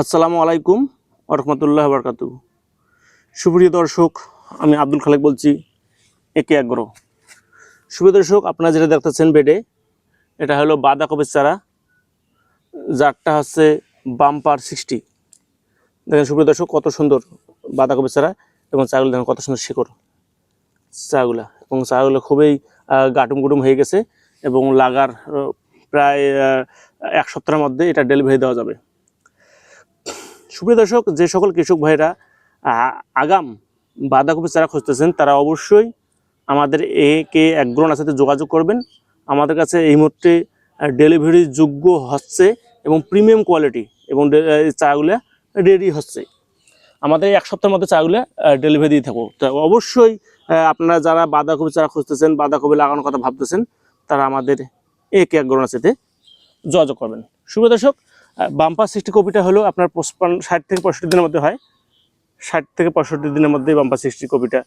আসসালামু আলাইকুম রহমতুল্লাহ বরকাতু সুপ্রিয় দর্শক, আমি আব্দুল খালেক বলছি, একে আগ্রহ সুপ্রিয় দর্শক, আপনারা যেটা দেখতেছেন বেডে, এটা হলো বাঁধাকপির চারা। যারটা হচ্ছে বাম্পার সিক্সটি। দেখেন সুপ্রিয় দর্শক, কত সুন্দর বাঁধাকপির চারা এবং চাগুলো দেখেন কত সুন্দর শিকড়। চাগুলা এবং চাগুলো খুবই গাটুম গুটুম হয়ে গেছে এবং লাগার প্রায় এক সপ্তাহের মধ্যে এটা ডেলিভারি দেওয়া যাবে। সুপ্রিয় যে সকল কৃষক ভাইরা আগাম বাঁধাকপি চারা খুঁজতেছেন, তারা অবশ্যই আমাদের এ কে একগ্রোনার সাথে যোগাযোগ করবেন। আমাদের কাছে এই মুহূর্তে ডেলিভারি যোগ্য হচ্ছে এবং প্রিমিয়াম কোয়ালিটি এবং চাগুলো রেডি হচ্ছে। আমাদের এক সপ্তাহের মধ্যে চাগুলো ডেলিভারি দিয়ে থাকব। তো অবশ্যই আপনারা যারা বাঁধাকপি চারা খুঁজতেছেন, বাঁধাকপি লাগানোর কথা ভাবতেছেন, তারা আমাদের এ কে একগ্রোনার সাথে যোগাযোগ করবেন। শুভ দর্শক বাম্পার সিক্সটি কপিটা হলো আপনার পঁচপান্ন, ষাট থেকে পঁয়ষট্টি দিনের মধ্যে হয়। ষাট থেকে পঁয়ষট্টি দিনের মধ্যেই বাম্পার সিক্সটি কপিটা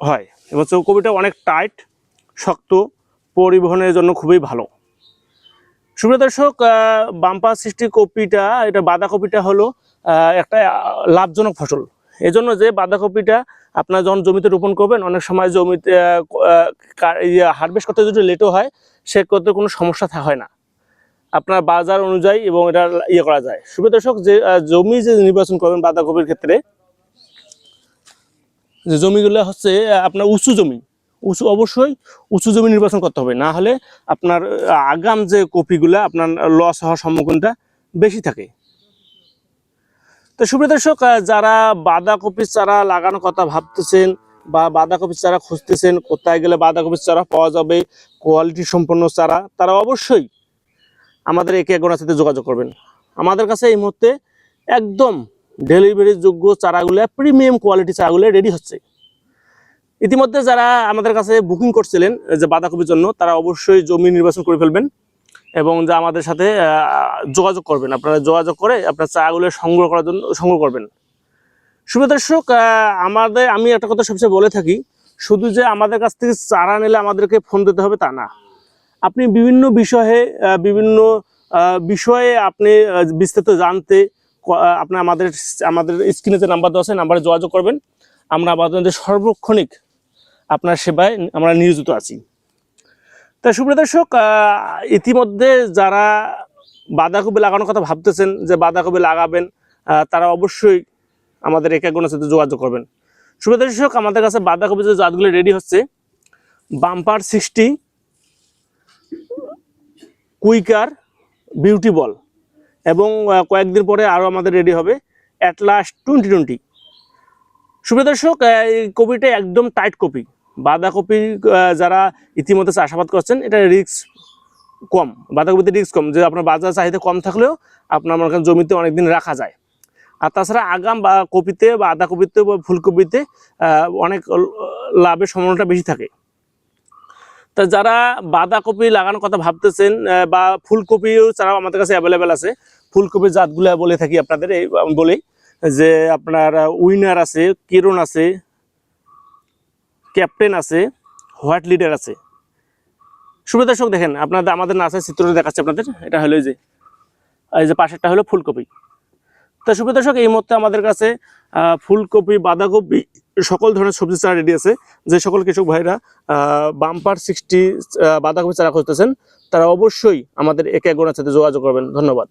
হয়। এবং হচ্ছে কপিটা অনেক টাইট, শক্ত, পরিবহনের জন্য খুবই ভালো। সুপ্রিয় দর্শক বাম্পার সৃষ্টি কপিটা, এটা বাঁধাকপিটা হলো একটা লাভজনক ফসল। এজন্য যে বাঁধাকপিটা আপনার যখন জমিতে রোপণ করবেন, অনেক সময় জমিতে হারভেস্ট করতে যদি লেটও হয় সে করতে কোনো সমস্যা হয় না। আপনার বাজার অনুযায়ী এবং এটা ইয়ে করা যায়। সুপ্রিয় দর্শক, যে জমি যে নির্বাচন করবেন বাঁধাকপির ক্ষেত্রে, যে জমিগুলো হচ্ছে আপনার উঁচু জমি, উঁচু অবশ্যই উঁচু জমি নির্বাচন করতে হবে। না হলে আপনার আগাম যে কপিগুলা আপনার লস হওয়ার সম্মুখীনটা বেশি থাকে। তো সুপ্রিয় দর্শক যারা বাঁধাকপির চারা লাগানোর কথা ভাবতেছেন বা বাঁধাকপির চারা খুঁজতেছেন, কোথায় গেলে বাঁধাকপির চারা পাওয়া যাবে কোয়ালিটি সম্পন্ন চারা, তারা অবশ্যই আমাদের একে একজনের সাথে যোগাযোগ করবেন। আমাদের কাছে এই মুহূর্তে একদম ডেলিভারি যোগ্য চারাগুলো, প্রিমিয়াম কোয়ালিটি চারাগুলো রেডি হচ্ছে। ইতিমধ্যে যারা আমাদের কাছে বুকিং করছিলেন যে বাঁধাকপির জন্য, তারা অবশ্যই জমি নির্বাচন করে ফেলবেন এবং যা আমাদের সাথে যোগাযোগ করবেন। আপনারা যোগাযোগ করে আপনার চারাগুলো সংগ্রহ করার জন্য সংগ্রহ করবেন। দর্শক আমাদের, আমি একটা কথা সবচেয়ে বলে থাকি, শুধু যে আমাদের কাছ থেকে চারা নিলে আমাদেরকে ফোন দিতে হবে তা না। আপনি বিভিন্ন বিষয়ে বিভিন্ন বিষয়ে আপনি বিস্তারিত জানতে আপনি আমাদের আমাদের স্ক্রিনে যে নাম্বার দেওয়া আছে নাম্বারে যোগাযোগ করবেন। আমরা আপনাদের সর্বক্ষণিক আপনার সেবায় আমরা নিয়োজিত আছি। তা সুপ্রিয় দর্শক ইতিমধ্যে যারা বাঁধাকপি লাগানোর কথা ভাবতেছেন যে বাঁধাকপি লাগাবেন তারা অবশ্যই আমাদের এক একজনের সাথে যোগাযোগ করবেন। সুপ্রিয় দর্শক, আমাদের কাছে বাঁধাকপি যে জাতগুলি রেডি হচ্ছে, bumper sixty quicker beauty ball. এবং কয়েকদিন পরে আরও আমাদের রেডি হবে অ্যাটলাস টোয়েন্টি টোয়েন্টি। সুপ্রিয় দর্শক এই কপিটা একদম টাইট কপি। বাঁধাকপি যারা ইতিমধ্যে চাষাবাদ করছেন, এটা রিস্ক কম। বাঁধাকপিতে রিস্ক কম। যে আপনার বাজার চাহিদা কম থাকলেও আপনার করেন জমিতে অনেকদিন রাখা যায়। আর তাছাড়া আগাম বা কপিতে বা আদা কপিতে বা ফুলকপিতে অনেক লাভের সম্ভাবনাটা বেশি থাকে। তা যারা বাঁধাকপি লাগানোর কথা ভাবতেছেন বা ফুলকপিও ছাড়াও আমাদের কাছে অ্যাভেলেবেল আছে। ফুলকপির জাতগুলো বলে থাকি আপনাদের, এই বলি যে আপনার উইনার আছে কিরণ আছে, ক্যাপ্টেন আছে, হোয়াইট লিডার আছে। সুবিধা দর্শক, দেখেন আপনাদের, আমাদের নার্সারি চিত্রটা দেখাচ্ছে আপনাদের। এটা হলো যে, এই যে পাশেরটা হলো ফুলকপি। তো সুপ্রিয় দর্শক, এই মুহূর্তে আমাদের কাছে ফুলকপি, বাঁধাকপি সকল ধরনের সবজি চারা রেডি আছে। যে সকল কৃষক ভাইরা বাম্পার সিক্সটি বাঁধাকপি চারা খুঁজতেছেন, তারা অবশ্যই আমাদের একে একজনের সাথে যোগাযোগ করবেন। ধন্যবাদ।